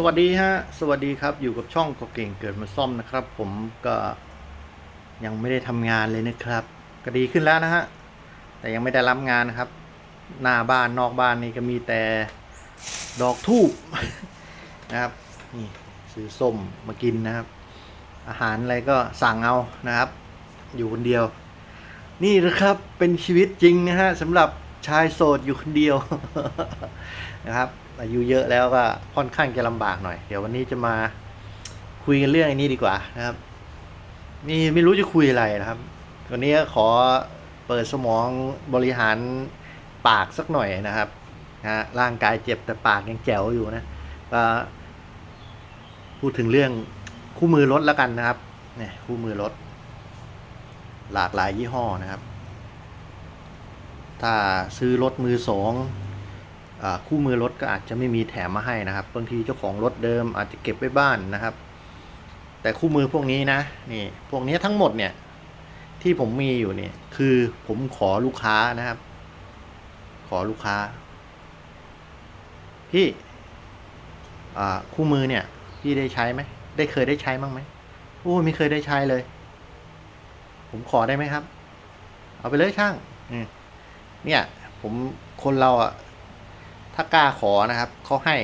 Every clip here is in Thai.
สวัสดีฮะ สวัสดีครับ อยู่กับช่องก็เก่งเกิดมาซ่อมนะครับ ผมก็ยังไม่ได้ทำงานเลยนะครับ ก็ดีขึ้นแล้วนะฮะ แต่ยังไม่ได้รับงานนะครับ หน้าบ้านนอกบ้านนี่ก็มีแต่ดอกทูบนะครับ นี่ซื้อส้มมากินนะครับ อาหารอะไรก็สั่งเอานะครับ อยู่คนเดียว นี่นะครับเป็นชีวิตจริงนะฮะสำหรับชายโสดอยู่คนเดียวนะครับ อายุเยอะแล้วก็ค่อนข้างจะลำบากหน่อย เดี๋ยววันนี้จะมาคุยกันเรื่องอันนี้ดีกว่านะครับนี่ไม่รู้จะคุยอะไรนะครับ วันนี้ขอเปิดสมองบริหารปากสักหน่อยนะครับนะฮะร่างกายเจ็บแต่ปากยังแจ๋วอยู่นะก็พูดถึงเรื่องคู่มือรถแล้วกันนะครับเนี่ยคู่มือรถ หลากหลายยี่ห้อนะครับ ถ้าซื้อรถมือสอง คู่มือรถก็อาจจะไม่มีแถมมาให้นะครับบางทีเจ้าของรถเดิมอาจจะเก็บไว้บ้านนะครับ แต่คู่มือพวกนี้นะนี่พวกนี้ทั้งหมดเนี่ยที่ผมมีอยู่เนี่ยคือผมขอลูกค้านะครับ ขอลูกค้าพี่คู่มือเนี่ยพี่ได้ใช้ไหมได้เคยได้ใช้บ้างไหมโอ้ไม่เคยได้ใช้เลย ผมขอได้ไหมครับ เอาไปเลยช่างเนี่ยผมคนเราอะ ถ้ากล้าขอนะครับเขาให้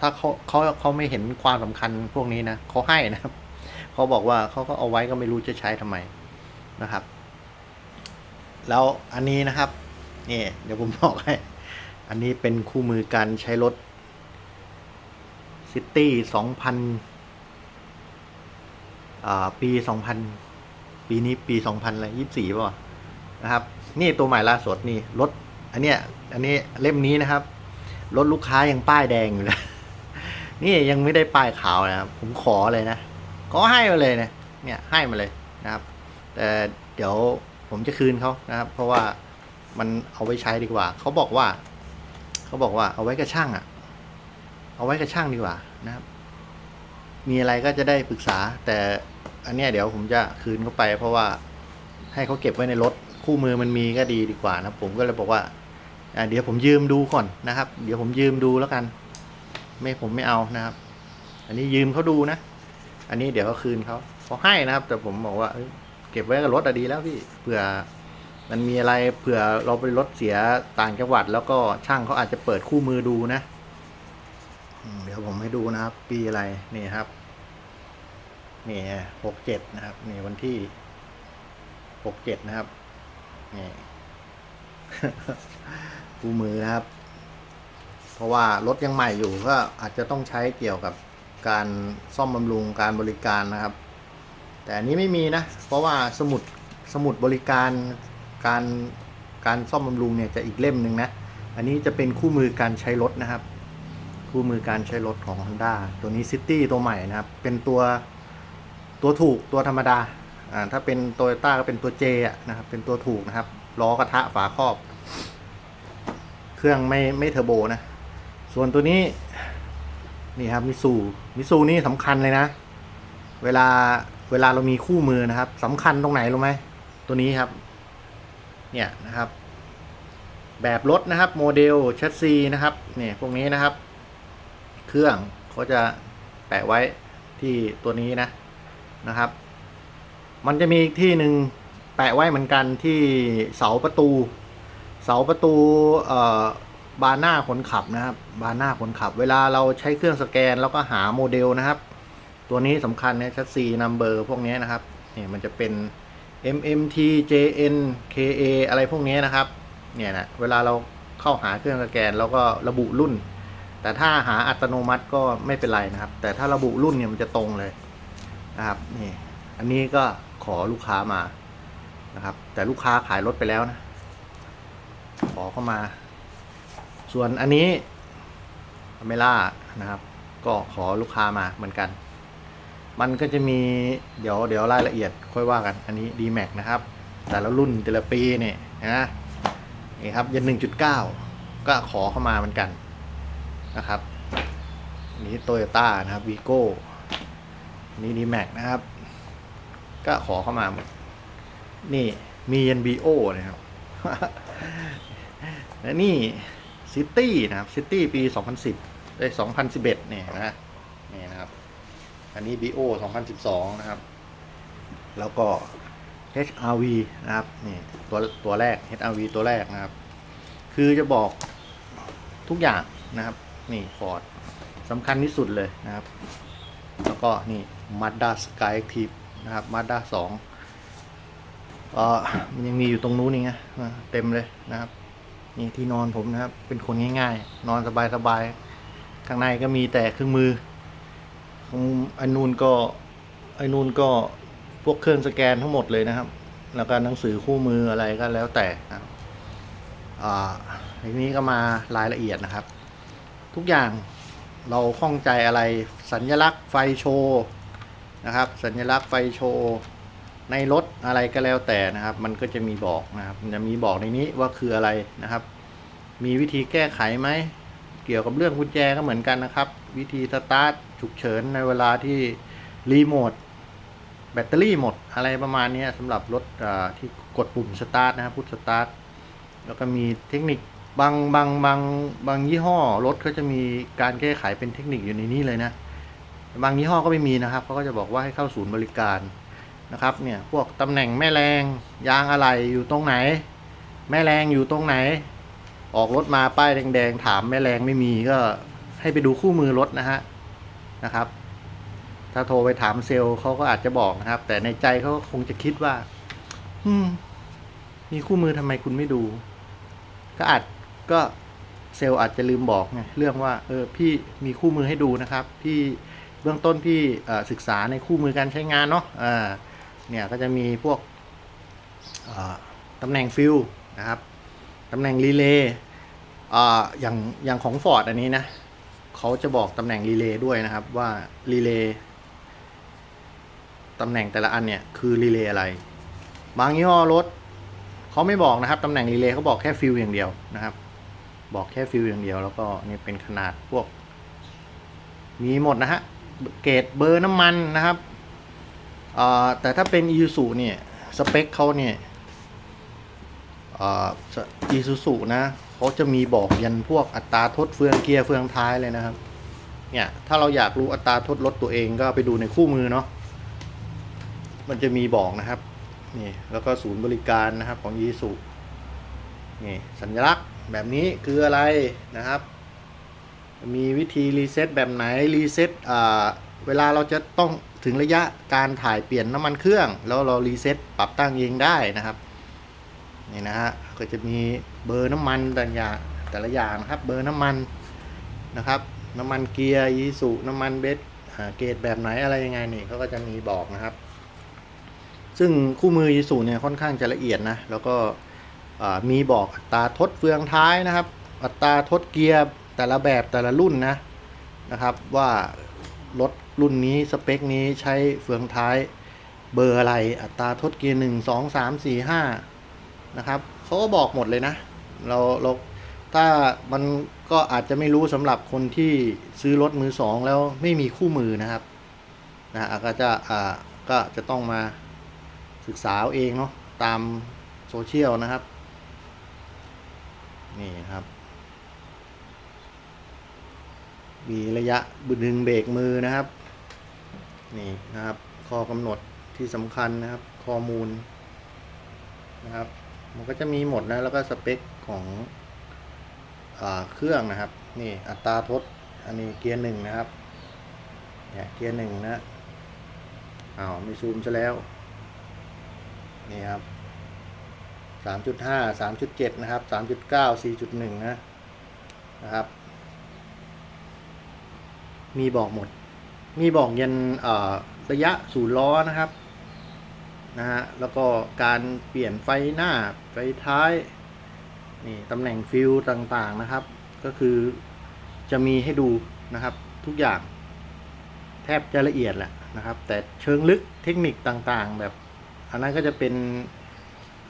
ถ้าเขาเขาเขาไม่เห็นความสำคัญพวกนี้นะเขาให้นะครับเขาบอกว่าเขาก็เอาไว้ก็ไม่รู้จะใช้ทำไมนะครับ แล้วอันนี้นะครับนี่เดี๋ยวผมบอกให้อันนี้เป็นคู่มือการใช้รถซิตี้สองพันปีสองพันปีนี้ปีสองพันอะไรยี่สิบสี่ป่ะนะครับ นี่ตัวใหม่ล่าสุดนี่รถอันเนี้ยอันนี้เล่มนี้นะครับ รถลูกค้ายังป้ายแดงอยู่เลย นี่ยังไม่ได้ป้ายขาวนะครับ ผมขอเลยนะ ก็ให้มาเลยนะเนี่ยให้มาเลยนะครับ แต่เดี๋ยวผมจะคืนเขานะครับ เพราะว่ามันเอาไว้ใช้ดีกว่า เขาบอกว่า เขาบอกว่าเอาไว้กับช่างอะ่ะ เอาไว้กับช่างดีกว่านะครับ มีอะไรก็จะได้ปรึกษา แต่อันเนี้ยเดี๋ยวผมจะคืนเขาไป เพราะว่าให้เขาเก็บไว้ในรถคู่มือมันมีก็ดีดีกว่านะ ผมก็เลยบอกว่าอ่า เดี๋ยวผมยืมดูก่อนนะครับ เดี๋ยวผมยืมดูแล้วกัน ไม่ผมไม่เอานะครับ อันนี้ยืมเขาดูนะ อันนี้เดี๋ยวเขาคืนเขาเขาให้นะครับ แต่ผมบอกว่า เก็บไว้กับรถอะดีแล้วพี่เผื่อมันมีอะไรเผื่อเราไปรถเสียต่างจังหวัด แล้วก็ช่างเขาอาจจะเปิดคู่มือดูนะเดี๋ยวผมให้ดูนะครับ ปีอะไรนี่ครับนี่หกเจ็ดนะครับนี่วันที่หกเจ็ดนะครับนี่ คู่มือนะครับ เพราะว่ารถยังใหม่อยู่ก็อาจจะต้องใช้เกี่ยวกับการซ่อมบำรุงการบริการนะครับ แต่อันนี้ไม่มีนะ เพราะว่าสมุดสมุดบริการการการซ่อมบำรุงเนี่ยจะอีกเล่มหนึ่งนะ อันนี้จะเป็นคู่มือการใช้รถนะครับ คู่มือการใช้รถของ Honda ตัวนี้ City ตัวใหม่นะครับ เป็นตัวตัวถูกตัวธรรมดา อ่า ถ้าเป็น t o y ยต้าก็เป็นตัว J อะนะครับ เป็นตัวถูกนะครับ ล้อกระทะฝาครอบ เครื่องไม่ไม่เทอร์โบนะ ส่วนตัวนี้ นี่ครับมิซูมิซูนี่สำคัญเลยนะ เวลาเวลาเรามีคู่มือนะครับสำคัญตรงไหนรู้ไหมตัวนี้ครับ เนี่ยนะครับ แบบรถนะครับโมเดลชัดซีนะครับเนี่ยพวกนี้นะครับ เครื่องเขาจะแปะไว้ที่ตัวนี้นะนะครับ มันจะมีอีกที่หนึ่งแปะไว้เหมือนกันที่เสาประตู เสาประตูบานหน้าคนขับนะครับ บานหน้าคนขับ เวลาเราใช้เครื่องสแกนแล้วก็หาโมเดลนะครับ ตัวนี้สำคัญนะชัดซีนัมเบอร์พวกนี้นะครับเนี่ยมันจะเป็น MMT JN KA อะไรพวกนี้นะครับ เนี่ยนะเวลาเราเข้าหาเครื่องสแกน แล้วก็ระบุรุ่น แต่ถ้าหาอัตโนมัติก็ไม่เป็นไรนะครับ แต่ถ้าระบุรุ่นเนี่ยมันจะตรงเลยนะครับนี่อันนี้ก็ขอลูกค้ามานะครับ แต่ลูกค้าขายรถไปแล้วนะ ขอเข้ามา ส่วนอันนี้เมล่านะครับ ก็ขอลูกค้ามาเหมือนกัน มันก็จะมีเดี๋ยวเดี๋ยวรายละเอียดค่อยว่ากัน อันนี้ d m a x นะครับ แต่ละรุ่นแต่ละปีเนี่ยนะนี่ครับยันหนึ่งจุดเก้าก็ขอเข้ามาเหมือนกันนะครับนี้โตโยต้านะครับวีโก้นี่ d m a x นะครับ ก็ขอเข้ามาหมดนี่มียัน BO นะครับ และนี่ซิตี้นะครับซิตี้ปี 2010ได้2011เนี่ยนะนี่นะครับ อันนี้ BO 2012 นะครับ แล้วก็ HRV นะครับนี่ตัวตัวแรก HRV ตัวแรกนะครับ คือจะบอกทุกอย่างนะครับ นี่ฟอร์ดสำคัญที่สุดเลยนะครับ แล้วก็นี่ Mazda Sky Active นะครับ Mazda 2ก็มันยังมีอยู่ตรงนู้นนี่ไงเต็มเลยนะครับ นี่ที่นอนผมนะครับ เป็นคนง่าย ๆ นอนสบายๆข้างในก็มีแต่เครื่องมือของไอ้นูนก็ไอ้นูนก็พวกเครื่องสแกนทั้งหมดเลยนะครับ แล้วก็หนังสือคู่มืออะไรก็แล้วแต่นะอ่าทีนี้ก็มารายละเอียดนะครับ ทุกอย่างเราข้องใจอะไรสัญลักษณ์ไฟโชว์นะครับ สัญลักษณ์ไฟโชว์ ในรถอะไรก็แล้วแต่นะครับ มันก็จะมีบอกนะครับมันจะมีบอกในนี้ว่าคืออะไรนะครับ มีวิธีแก้ไขไหมเกี่ยวกับเรื่องกุญแจก็เหมือนกันนะครับ วิธีสตาร์ทฉุกเฉินในเวลาที่รีโมทแบตเตอรี่หมดอะไรประมาณนี้สำหรับรถที่กดปุ่มสตาร์ทนะครับพุทสตาร์ทแล้วก็มีเทคนิคบางบางบางบางยี่ห้อรถเขาจะมีการแก้ไขเป็นเทคนิคอยู่ในนี้เลยนะ บางยี่ห้อก็ไม่มีนะครับเขาก็จะบอกว่าให้เข้าศูนย์บริการ นะครับเนี่ยพวกตำแหน่งแม่แรงยางอะไรอยู่ตรงไหน แม่แรงอยู่ตรงไหน ออกรถมาป้ายแดงๆถามแม่แรงไม่มีก็ให้ไปดูคู่มือรถนะฮะนะครับ ถ้าโทรไปถามเซลล์เขาก็อาจจะบอกนะครับ แต่ในใจเขาคงจะคิดว่า อืม มีคู่มือทำไมคุณไม่ดู ก็อาจก็เซลล์อาจจะลืมบอกไงเรื่องว่า เออพี่มีคู่มือให้ดูนะครับ พี่เบื้องต้นพี่ศึกษาในคู่มือการใช้งานเนาะอ่า เนี่ยก็จะมีพวกตำแหน่งฟิลนะครับตำแหน่งรีเลย์ออย่างอย่างของ Ford อันนี้นะเขาจะบอกตำแหน่งรีเลย์ด้วยนะครับว่ารีเลย์ตำแหน่งแต่ละอันเนี่ยคือรีเลย์อะไร บางยี่ห้อรถเขาไม่บอกนะครับตำแหน่งรีเลย์เขาบอกแค่ฟิลอย่างเดียวนะครับ บอกแค่ฟิลอย่างเดียว แล้วก็นี่เป็นขนาดพวกมีหมดนะฮะเกรดเบอร์น้ำมันนะครับ แต่ถ้าเป็น i s u เนี่ย สเปคเขาเนี่ยอีซูซูนะเขาจะมีบอกยันพวกอัตราทดเฟืองเกียร์เฟืองท้ายเลยนะครับ เนี่ย ถ้าเราอยากรู้อัตราทดรถตัวเองก็ไปดูในคู่มือเนาะมันจะมีบอกนะครับ นี่แล้วก็ศูนย์บริการนะครับของยีสุนี่สัญลักษณ์แบบนี้คืออะไรนะครับ มีวิธีรีเซ็ตแบบไหนรีเซ็ตอ่า เวลาเราจะต้องถึงระยะการถ่ายเปลี่ยนน้ำมันเครื่อง แล้วเรารีเซ็ตปรับตั้งเองได้นะครับนี่นะฮะก็จะมีเบอร์น้ำมันแต่ละอย่างแต่ละอย่างนะครับเบอร์น้ำมันนะครับน้ำมันเกียร์ยีสุน้ำมันเบสเกรดแบบไหนอะไรยังไงนี่เขาก็จะมีบอกนะครับ ซึ่งคู่มือยีสุเนี่ยค่อนข้างจะละเอียดนะแล้วก็มีบอกอัตราทดเฟืองท้ายนะครับ อัตราทดเกียร์แต่ละแบบแต่ละรุ่นนะนะครับว่ารถ รุ่นนี้สเปคนี้ใช้เฟืองท้ายเบอร์อะไรอัตราทดเกียร์หนึ่งสองสามสี่ห้านะครับเขาก็บอกหมดเลยนะ เราเราถ้ามันก็อาจจะไม่รู้สำหรับคนที่ซื้อรถมือสองแล้วไม่มีคู่มือนะครับนะก็จะอ่าก็จะต้องมาศึกษาเอาเองเนาะตามโซเชียลนะครับ นี่ครับ มีระยะดึงเบรกมือนะครับ นี่นะครับ ข้อกำหนดที่สำคัญนะครับ ข้อมูลนะครับ มันก็จะมีหมดนะ แล้วก็สเปคของอเครื่องนะครับ นี่อัตราทด อันนี้เกียร์หนึ่งนะครับ เนี่ยเกียร์หนึ่งนะอ้าวไม่ซูมซะแล้ว นี่ครับสามจุดห้าสามจุดเจ็ดนะครับสามจุดเก้าสี่จุดหนึ่งนะนะครับ มีบอกหมด มีบอกยันระยะศูนย์ล้อนะครับนะฮะแล้วก็การเปลี่ยนไฟหน้าไฟท้ายนี่ตำแหน่งฟิลต่างๆนะครับ ก็คือจะมีให้ดูนะครับทุกอย่างแทบจะละเอียดแหละนะครับ แต่เชิงลึกเทคนิคต่างๆ แบบ อันนั้นก็จะเป็น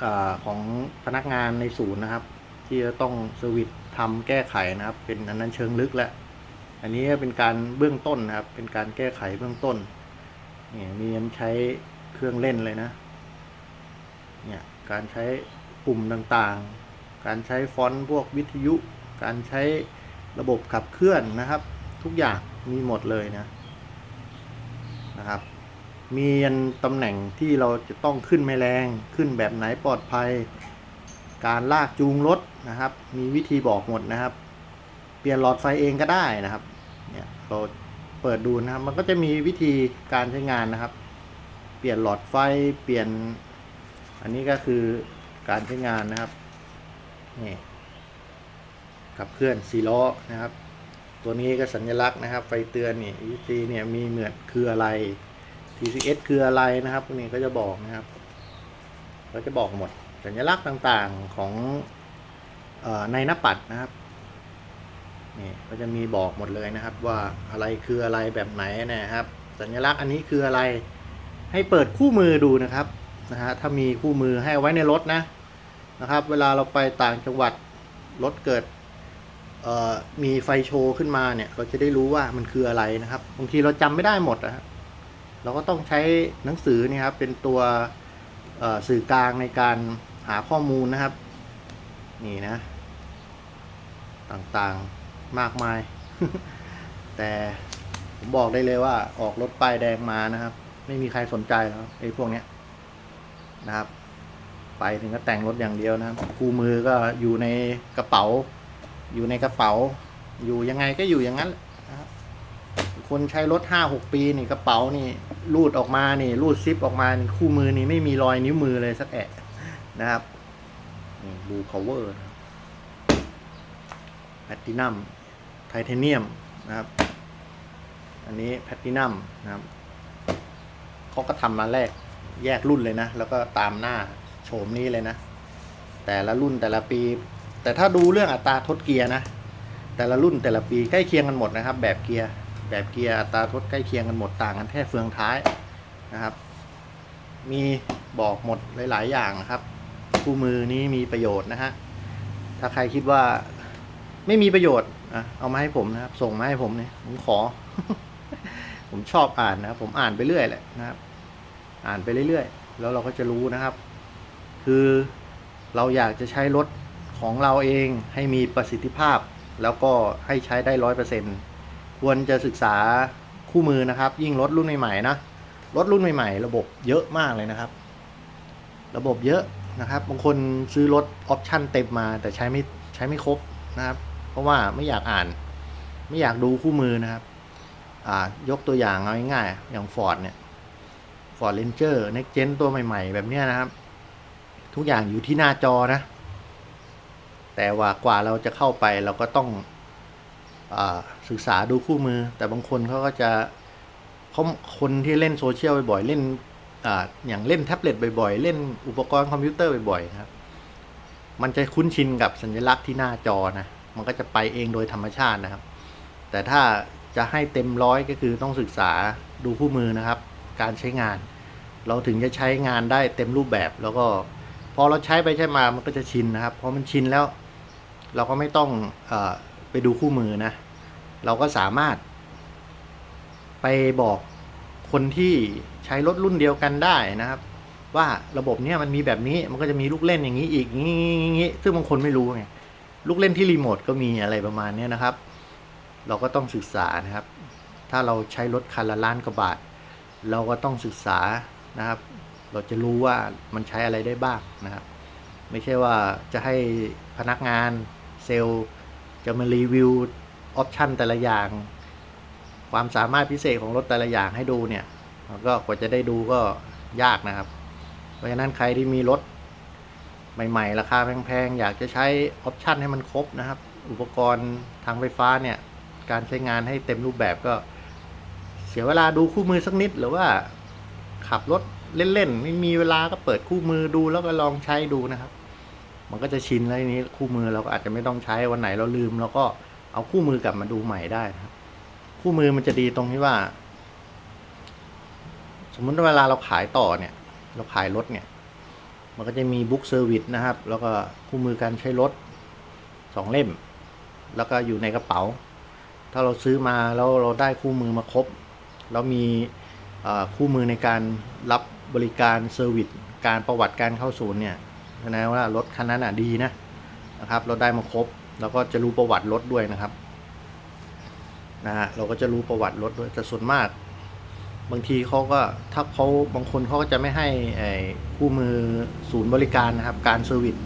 อของพนักงานในศูนย์นะครับ ที่จะต้องสวิตช์ทำแก้ไขนะครับ เป็นอันนั้นเชิงลึกแล้ว อันนี้เป็นการเบื้องต้นนะครับ เป็นการแก้ไขเบื้องต้น เนี่ยมีนใช้เครื่องเล่นเลยนะ เนี่ยการใช้ปุ่มต่างๆ การใช้ฟอนต์พวกวิทยุ การใช้ระบบขับเคลื่อนนะครับ ทุกอย่างมีหมดเลยนะนะครับ มียันตำแหน่งที่เราจะต้องขึ้นไม่แรงขึ้นแบบไหนปลอดภัย การลากจูงรถนะครับ มีวิธีบอกหมดนะครับ เปลี่ยนหลอดไฟเองก็ได้นะครับ เราเปิดดูนะครับ มันก็จะมีวิธีการใช้งานนะครับ เปลี่ยนหลอดไฟเปลี่ยน อันนี้ก็คือการใช้งานนะครับนี่ขับเคลื่อนสีล้อนะครับ ตัวนี้ก็สัญลักษณ์นะครับ ไฟเตือนนี่ EC เนี่ยมีเหมือนคืออะไร TCS คืออะไรนะครับพวกนี้ก็จะบอกนะครับ ก็จะบอกหมดสัญลักษณ์ต่างๆของออในหน้าปัดนะครับ นี่ก็จะมีบอกหมดเลยนะครับ ว่าอะไรคืออะไรแบบไหนนะครับ สัญลักษณ์อันนี้คืออะไรให้เปิดคู่มือดูนะครับนะฮะถ้ามีคู่มือให้ไว้ในรถนะนะครับ เวลาเราไปต่างจังหวัดรถเกิดมีไฟโชว์ขึ้นมาเนี่ย เราจะได้รู้ว่ามันคืออะไรนะครับบางทีเราจำไม่ได้หมดนะเราก็ต้องใช้หนังสือนี่ครับเป็นตัวสื่อกลางในการหาข้อมูลนะครับ นี่นะ ต่างๆ มากมาย แต่ผมบอกได้เลยว่าออกรถป้ายแดงมานะครับ ไม่มีใครสนใจแล้วไอ้พวกเนี้ยนะครับ ไปถึงก็แต่งรถอย่างเดียวนะครับคู่มือก็อยู่ในกระเป๋า อยู่ในกระเป๋า อยู่ยังไงก็อยู่อย่างนั้นนะครับคนใช้รถห้าหกปีนี่กระเป๋านี่รูดออกมานี่รูดซิปออกมานี่คู่มือนี่ไม่มีรอยนิ้วมือเลยสักแอะนะครับนี่บูพาวเวอร์แพตตินัม ไทเทเนียมนะครับ อันนี้แพตตินัมนะครับเขาก็ทำมาแรกแยกรุ่นเลยนะ แล้วก็ตามหน้าโฉมนี้เลยนะ แต่ละรุ่นแต่ละปี แต่ถ้าดูเรื่องอัตราทดเกียร์นะ แต่ละรุ่นแต่ละปีใกล้เคียงกันหมดนะครับ แบบเกียร์แบบเกียร์อัตราทดใกล้เคียงกันหมดต่างกันแค่เฟืองท้ายนะครับ มีบอกหมดหลาย ๆ อย่างนะครับคู่มือนี้มีประโยชน์นะฮะถ้าใครคิดว่าไม่มีประโยชน์ อะเอามาให้ผมนะครับ ส่งมาให้ผมเนี่ยผมขอ ผมชอบอ่านนะครับ ผมอ่านไปเรื่อยแหละนะครับ อ่านไปเรื่อยๆ แล้วเราก็จะรู้นะครับ คือเราอยากจะใช้รถของเราเองให้มีประสิทธิภาพ แล้วก็ให้ใช้ได้ร้อยเปอร์เซ็นควรจะศึกษาคู่มือนะครับ ยิ่งรถรุ่นใหม่ๆนะรถรุ่นใหม่ๆ ระบบเยอะมากเลยนะครับ ระบบเยอะนะครับบางคนซื้อรถออปชั่นเต็มมา แต่ใช้ไม่ใช้ไม่ครบนะครับ เพราะว่าไม่อยากอ่าน ไม่อยากดูคู่มือนะครับ อ่ายกตัวอย่างเอาง่ายๆอย่าง Ford เนี่ย Ford Ranger Next Gen ตัวใหม่ๆ แบบเนี้ยนะครับ ทุกอย่างอยู่ที่หน้าจอนะ แต่ว่ากว่าเราจะเข้าไปเราก็ต้องอศึกษาดูคู่มือ แต่บางคนเขาก็จะเขาคนที่เล่นโซเชียลบ่อยๆเล่นออย่างเล่นแท็บเล็ตบ่อยๆ เล่นอุปกรณ์คอมพิวเตอร์บ่อยๆนะครับ มันจะคุ้นชินกับสัญลักษณ์ที่หน้าจอนะ มันก็จะไปเองโดยธรรมชาตินะครับ แต่ถ้าจะให้เต็มร้อยก็คือต้องศึกษาดูคู่มือนะครับ การใช้งาน เราถึงจะใช้งานได้เต็มรูปแบบแล้วก็พอเราใช้ไปใช้มามันก็จะชินนะครับพอมันชินแล้ว เราก็ไม่ต้องอไปดูคู่มือนะ เราก็สามารถ ไปบอกคนที่ใช้รถรุ่นเดียวกันได้นะครับ ว่าระบบเนี้ยมันมีแบบนี้มันก็จะมีลูกเล่นอย่างนี้อีกงี้งี้งี้ซึ่งบางคนไม่รู้ไง ลูกเล่นที่รีโมทก็มีอะไรประมาณนี้นะครับ เราก็ต้องศึกษานะครับ ถ้าเราใช้รถคันละล้านกว่าบาท เราก็ต้องศึกษานะครับ เราจะรู้ว่ามันใช้อะไรได้บ้างนะครับ ไม่ใช่ว่าจะให้พนักงานเซลล์จะมารีวิวออปชันแต่ละอย่าง ความสามารถพิเศษของรถแต่ละอย่างให้ดูเนี่ยก็กว่าจะได้ดูก็ยากนะครับ เพราะฉะนั้นใครที่มีรถ ใหม่ ๆ ราคาแพงๆ อยากจะใช้ออปชันให้มันครบนะครับ อุปกรณ์ทางไฟฟ้าเนี่ย การใช้งานให้เต็มรูปแบบก็ เสียเวลาดูคู่มือสักนิด หรือว่าขับรถเล่นๆ ไม่มีเวลาก็เปิดคู่มือดูแล้วก็ลองใช้ดูนะครับ มันก็จะชินแล้วนี้คู่มือเราก็อาจจะไม่ต้องใช้วันไหนเราลืมเราก็เอาคู่มือกลับมาดูใหม่ได้นะครับ คู่มือมันจะดีตรงที่ว่า สมมุติเวลาเราขายต่อเนี่ย เราขายรถเนี่ย มันก็จะมีบุ๊กเซอร์วิสนะครับ แล้วก็คู่มือการใช้รถสองเล่ม แล้วก็อยู่ในกระเป๋า ถ้าเราซื้อมาแล้วเราได้คู่มือมาครบ แล้วมีคู่มือในการรับบริการเซอร์วิสการประวัติการเข้าศูนย์เนี่ยแสดงว่ารถคันนั้นอะดีนะนะครับ เราได้มาครบ แล้วก็จะรู้ประวัติรถด้วยนะครับนะฮะเราก็จะรู้ประวัติรถด้วยแต่ส่วนมาก บางทีเขาก็ถ้าเขาบางคนเขาก็จะไม่ให้ไอ้คู่มือศูนย์บริการนะครับ การเซอร์วิส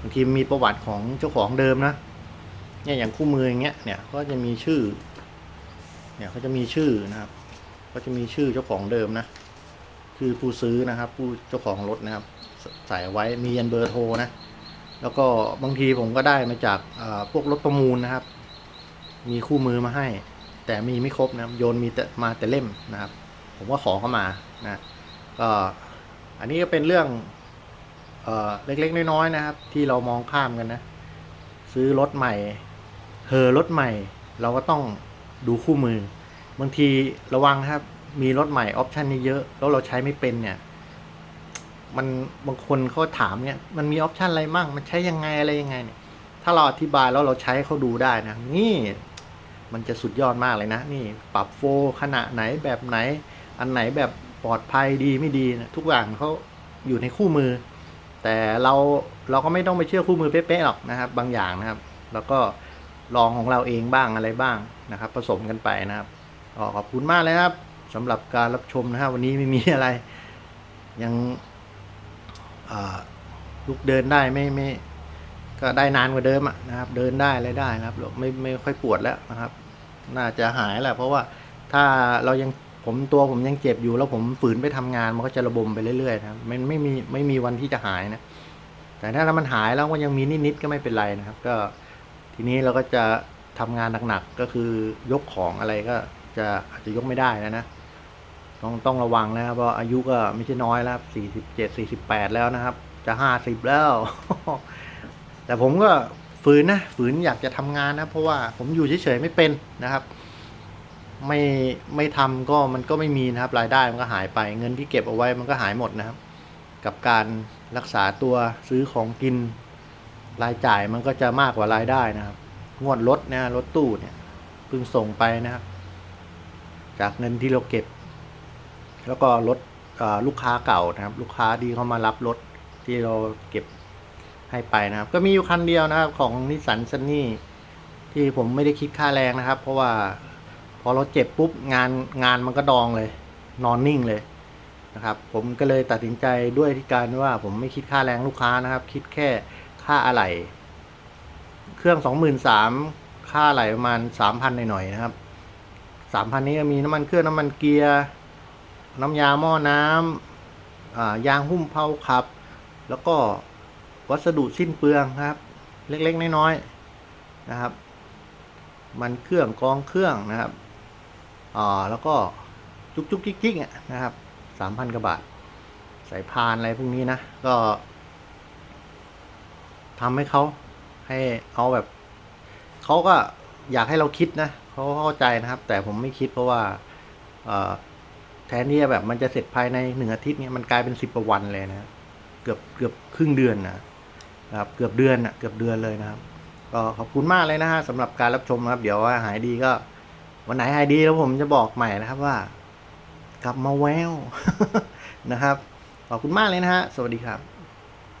บางทีมีประวัติของเจ้าของเดิมนะเนี่ยอย่างคู่มืออย่างเงี้ยเนี่ยก็จะมีชื่อ เนี่ยเขาจะมีชื่อนะครับ ก็จะมีชื่อเจ้าของเดิมนะ คือผู้ซื้อนะครับ ผู้เจ้าของรถนะครับ ใส่ไว้มียันเบอร์โทรนะ แล้วก็บางทีผมก็ได้มาจากพวกรถประมูลนะครับ มีคู่มือมาให้ แต่มีไม่ครบนะครับ โยนมีแต่มาแต่เล่มนะครับ ผมก็ขอเข้ามานะก็อันนี้ก็เป็นเรื่องเออเล็กๆ น้อยๆนะครับ ที่เรามองข้ามกันนะ ซื้อรถใหม่เฮอรถใหม่ เราก็ต้องดูคู่มือ บางทีระวังครับ มีรถใหม่ออปชันนี้เยอะแล้วเราใช้ไม่เป็นเนี่ย มันบางคนเขาถามเนี่ย มันมีออปชันอะไรมั่งมันใช้ยังไงอะไรยังไงเนี่ย ถ้าเราอธิบายแล้วเราใช้เขาดูได้นะ นี่มันจะสุดยอดมากเลยนะ นี่ปรับโฟล์ขนาดไหนแบบไหน อันไหนแบบปลอดภัยดีไม่ดีนะทุกอย่างเขาอยู่ในคู่มือ แต่เราเราก็ไม่ต้องไปเชื่อคู่มือเป๊ะๆหรอกนะครับ บางอย่างนะครับ แล้วก็ลองของเราเองบ้างอะไรบ้างนะครับ ผสมกันไปนะครับก็ขอบคุณมากเลยครับสำหรับการรับชมนะครับ วันนี้ไม่มีอะไร ยังลุกเดินได้ไม่ไม่ก็ได้นานกว่าเดิมอะนะครับ เดินได้อะไรได้นะครับเราไม่ไม่ค่อยปวดแล้วนะครับ น่าจะหายแหละเพราะว่าถ้าเรายัง ผมตัวผมยังเจ็บอยู่ แล้วผมฝืนไปทำงานมันก็จะระบมไปเรื่อยๆนะครับมันไม่มีไม่มีวันที่จะหายนะ แต่ถ้ามันหายแล้วก็ยังมีนิดๆก็ไม่เป็นไรนะครับ ก็ทีนี้เราก็จะทำงานหนักๆก็คือยกของอะไรก็จะอาจจะยกไม่ได้แล้วนะต้องต้องระวังนะครับเพราะอายุก็ไม่ใช่น้อยแล้วสี่สิบเจ็ดสี่สิบแปดแล้วนะครับ จะห้าสิบแล้ว แต่ผมก็ฝืนนะฝืนอยากจะทำงานนะ เพราะว่าผมอยู่เฉยๆไม่เป็นนะครับ ไม่ไม่ทำก็มันก็ไม่มีนะครับรายได้มันก็หายไปเงินที่เก็บเอาไว้มันก็หายหมดนะครับ กับการรักษาตัวซื้อของกินรายจ่ายมันก็จะมากกว่ารายได้นะครับ งวดรถนะรถตู้เนี่ยเพิ่งส่งไปนะครับ จากเงินที่เราเก็บ แล้วก็รถลูกค้าเก่านะครับ ลูกค้าที่เขามารับรถที่เราเก็บให้ไปนะครับ ก็มีอยู่คันเดียวนะครับของนิสสันซันนี่ที่ผมไม่ได้คิดค่าแรงนะครับ เพราะว่า อเราเจ็บปุ๊บงานงานมันก็ดองเลย นอนนิ่งเลยนะครับ ผมก็เลยตัดสินใจด้วยที่การว่าผมไม่คิดค่าแรงลูกค้านะครับ คิดแค่ค่าอะไหล่เครื่องสองหมื่นสามค่าอะไหล่ประมาณสามพันหน่อยๆนะครับสามพันนี้มีน้ำมันเครื่องน้ำมันเกียร์ น้ำยาหม้อน้ำอ่ายางหุ้มเพลาขับ แล้วก็วัสดุสิ้นเปลืองครับ เล็กๆน้อยๆนะครับ มันเครื่องกองเครื่องนะครับ อ่าแล้วก็จุกจุกจิกจิกเนี่ยนะครับสามพันกว่าบาท สายพานอะไรพวกนี้นะ ก็ทำให้เขาให้เอาแบบเขาก็อยากให้เราคิดนะเขาเข้าใจนะครับ แต่ผมไม่คิดเพราะว่าแทนที่จะแบบมันจะเสร็จภายในหนึ่งอาทิตย์เนี่ยมันกลายเป็นสิบกว่าวันเลยนะเกือบเกือบครึ่งเดือนนะครับเกือบเดือนนะเกือบเดือนเลยนะครับ ก็ขอบคุณมากเลยนะฮะสำหรับการรับชมนะครับ เดี๋ยวว่าหายดีก็ วันไหนหายดีแล้วผมจะบอกใหม่นะครับว่า กลับมาแววนะครับ ขอบคุณมากเลยนะฮะ สวัสดีครับ